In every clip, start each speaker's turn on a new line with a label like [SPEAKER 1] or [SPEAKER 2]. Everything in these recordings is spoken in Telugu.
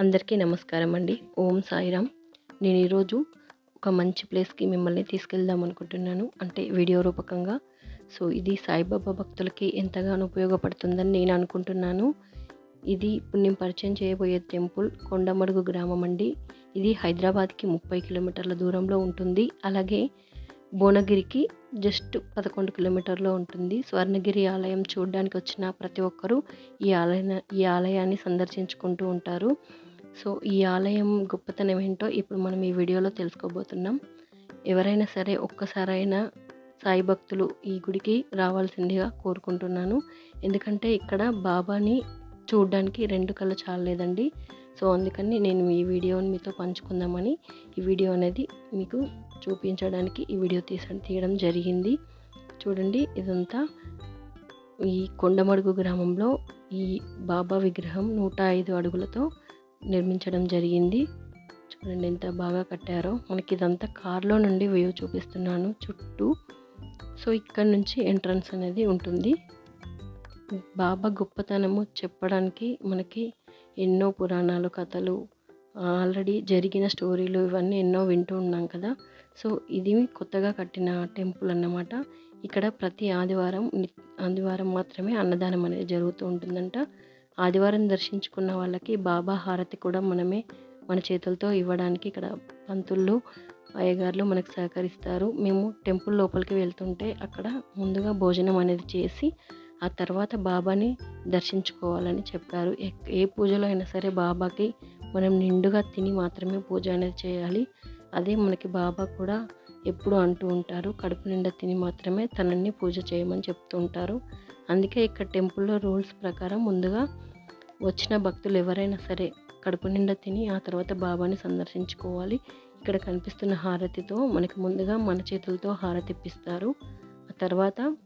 [SPEAKER 1] అందరికీ నమస్కారం అండి. ఓం సాయిరామ్. నేను ఈరోజు ఒక మంచి ప్లేస్కి మిమ్మల్ని తీసుకెళ్దాం అనుకుంటున్నాను. అంటే వీడియో రూపకంగా. సో ఇది సాయిబాబా భక్తులకి ఎంతగానో ఉపయోగపడుతుందని నేను అనుకుంటున్నాను. ఇది ఇప్పుడు నేను పరిచయం చేయబోయే టెంపుల్ కొండమడుగు గ్రామం అండి. ఇది హైదరాబాద్కి ముప్పై కిలోమీటర్ల దూరంలో ఉంటుంది. అలాగే భువనగిరికి జస్ట్ పదకొండు కిలోమీటర్లో ఉంటుంది. స్వర్ణగిరి ఆలయం చూడడానికి వచ్చిన ప్రతి ఒక్కరూ ఈ ఆలయ ఈ ఆలయాన్ని సందర్శించుకుంటూ ఉంటారు. సో ఈ ఆలయం గొప్పతనం ఏంటో ఇప్పుడు మనం ఈ వీడియోలో తెలుసుకోబోతున్నాం. ఎవరైనా సరే ఒక్కసారైనా సాయి భక్తులు ఈ గుడికి రావాల్సిందిగా కోరుకుంటున్నాను. ఎందుకంటే ఇక్కడ బాబాని చూడడానికి రెండు కళ్ళు చాలలేదండి. సో అందుకని నేను ఈ వీడియోని మీతో పంచుకుందామని ఈ వీడియో అనేది మీకు చూపించడానికి ఈ వీడియో తీస తీయడం జరిగింది. చూడండి ఇదంతా ఈ కొండమడుగు గ్రామంలో ఈ బాబా విగ్రహం నూట ఐదు అడుగులతో నిర్మించడం జరిగింది. చూడండి ఎంత బాగా కట్టారో. మనకి ఇదంతా కార్లో నుండి వ్యూ చూపిస్తున్నాను చుట్టూ. సో ఇక్కడ నుంచి ఎంట్రన్స్ అనేది ఉంటుంది. బాబా గొప్పతనము చెప్పడానికి మనకి ఎన్నో పురాణాలు కథలు ఆల్రెడీ జరిగిన స్టోరీలు ఇవన్నీ ఎన్నో వింటూ ఉన్నాం కదా. సో ఇది కొత్తగా కట్టిన టెంపుల్ అన్నమాట. ఇక్కడ ప్రతి ఆదివారం ఆదివారం మాత్రమే అన్నదానం అనేది జరుగుతూ ఉంటుందంట. ఆదివారం దర్శించుకున్న వాళ్ళకి బాబా హారతి కూడా మనమే మన చేతులతో ఇవ్వడానికి ఇక్కడ పంతుళ్ళు అయ్యగారులు మనకు సహకరిస్తారు. మేము టెంపుల్ లోపలికి వెళ్తుంటే అక్కడ ముందుగా భోజనం అనేది చేసి ఆ తర్వాత బాబాని దర్శించుకోవాలని చెప్పారు. ఏ పూజలో అయినా సరే బాబాకి మనం నిండుగా తిని మాత్రమే పూజ అనేది చేయాలి. అదే మనకి బాబా కూడా ఎప్పుడు అంటూ ఉంటారు. కడుపు నిండా తిని మాత్రమే తనని పూజ చేయమని చెప్తూ ఉంటారు. అందుకే ఇక్కడ టెంపుల్లో రూల్స్ ప్రకారం ముందుగా వచ్చిన భక్తులు ఎవరైనా సరే కడుపు నిండా తిని ఆ తర్వాత బాబాని సందర్శించుకోవాలి. ఇక్కడ కనిపిస్తున్న హారతితో మనకి ముందుగా మన చేతులతో హారతి ఇప్పిస్తారు. ఆ తర్వాత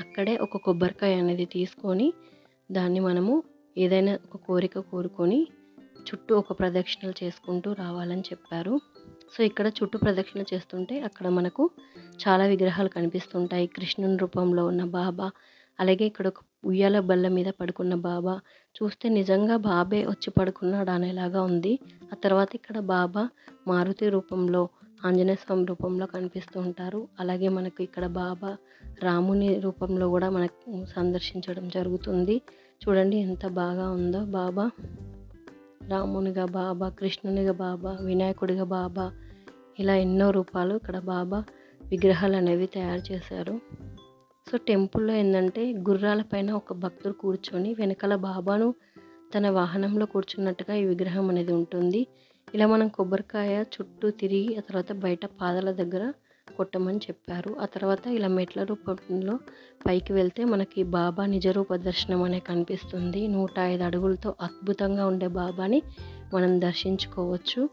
[SPEAKER 1] అక్కడే ఒక కొబ్బరికాయ అనేది తీసుకొని దాన్ని మనము ఏదైనా ఒక కోరిక కోరుకొని చుట్టూ ఒక ప్రదక్షిణలు చేసుకుంటూ రావాలని చెప్పారు. సో ఇక్కడ చుట్టూ ప్రదక్షిణ చేస్తుంటే అక్కడ మనకు చాలా విగ్రహాలు కనిపిస్తుంటాయి. కృష్ణుని రూపంలో ఉన్న బాబా అలాగే ఇక్కడ ఒక ఉయ్యాల బల్ల మీద పడుకున్న బాబా. చూస్తే నిజంగా బాబే వచ్చి పడుకున్నాడు అనేలాగా ఉంది. ఆ తర్వాత ఇక్కడ బాబా మారుతి రూపంలో ఆంజనేయ స్వామి రూపంలో కనిపిస్తూ ఉంటారు. అలాగే మనకు ఇక్కడ బాబా రాముని రూపంలో కూడా మనకు సందర్శించడం జరుగుతుంది. చూడండి ఎంత బాగా ఉందో బాబా. రామునిగా బాబా కృష్ణునిగా బాబా వినాయకుడిగా బాబా ఇలా ఎన్నో రూపాలు ఇక్కడ బాబా విగ్రహాలు అనేవి తయారు చేశారు. సో టెంపుల్లో ఏంటంటే గుర్రాల పైన ఒక భక్తుడు కూర్చొని వెనకాల బాబాను తన వాహనంలో కూర్చున్నట్టుగా ఈ విగ్రహం అనేది ఉంటుంది. ఇలా మనం కొబ్బరికాయ చుట్టూ తిరిగి ఆ తర్వాత బయట పాదాల దగ్గర కొట్టమని చెప్పారు. ఆ తర్వాత ఇలా మెట్ల రూపంలో పైకి వెళ్తే మనకి బాబా నిజరూప దర్శనం అనే కనిపిస్తుంది. నూట ఐదు అడుగులతో అద్భుతంగా ఉండే బాబాని మనం దర్శించుకోవచ్చు.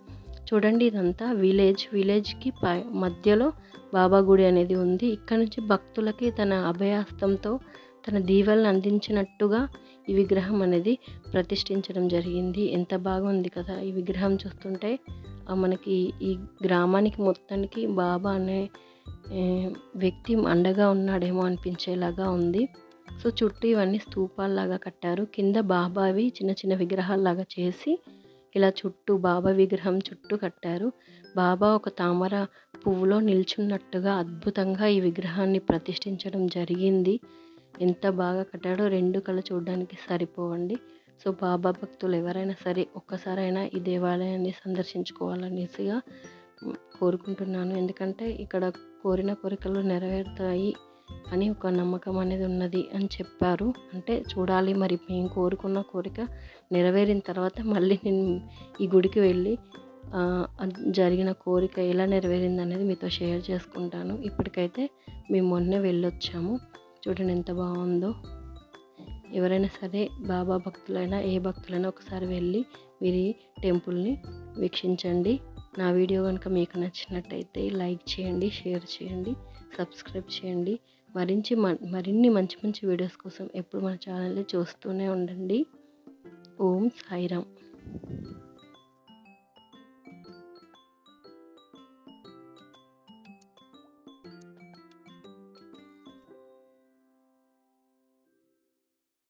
[SPEAKER 1] చూడండి ఇదంతా విలేజ్. విలేజ్కి పై మధ్యలో బాబా గుడి అనేది ఉంది. ఇక్కడ నుంచి భక్తులకి తన అభయాస్తంతో తన దీవెలను అందించినట్టుగా ఈ విగ్రహం అనేది ప్రతిష్ఠించడం జరిగింది. ఎంత బాగుంది కదా ఈ విగ్రహం చూస్తుంటే. మనకి ఈ గ్రామానికి మొత్తానికి బాబా అనే వ్యక్తి అండగా ఉన్నాడేమో అనిపించేలాగా ఉంది. సో చుట్టూ ఇవన్నీ స్తూపాల్లాగా కట్టారు. కింద బాబావి చిన్న చిన్న విగ్రహాల్లాగా చేసి ఇలా చుట్టూ బాబా విగ్రహం చుట్టూ కట్టారు. బాబా ఒక తామర పువ్వులో నిల్చున్నట్టుగా అద్భుతంగా ఈ విగ్రహాన్ని ప్రతిష్ఠించడం జరిగింది. ఎంత బాగా కట్టాడో రెండు కళ్ళు చూడడానికి సరిపోవండి. సో బాబా భక్తులు ఎవరైనా సరే ఒక్కసారైనా ఈ దేవాలయాన్ని సందర్శించుకోవాలనేసిగా కోరుకుంటున్నాను. ఎందుకంటే ఇక్కడ కోరిన కోరికలు నెరవేరుతాయి అని ఒక నమ్మకం అనేది ఉన్నది అని చెప్పారు. అంటే చూడాలి మరి మేము కోరుకున్న కోరిక నెరవేరిన తర్వాత మళ్ళీ నేను ఈ గుడికి వెళ్ళి జరిగిన కోరిక ఎలా నెరవేరింది అనేది మీతో షేర్ చేసుకుంటాను. ఇప్పటికైతే మేము మొన్నే వెళ్ళొచ్చాము. చూడండి ఎంత బాగుందో. ఎవరైనా సరే బాబా భక్తులైనా ఏ భక్తులైనా ఒకసారి వెళ్ళి మీరు టెంపుల్ని వీక్షించండి. నా వీడియో కనుక మీకు నచ్చినట్టయితే లైక్ చేయండి షేర్ చేయండి సబ్స్క్రైబ్ చేయండి. మరించి మరిన్ని మంచి మంచి వీడియోస్ కోసం ఎప్పుడు మన ఛానల్ని చూస్తూనే ఉండండి. ఓం సాయిరామ్.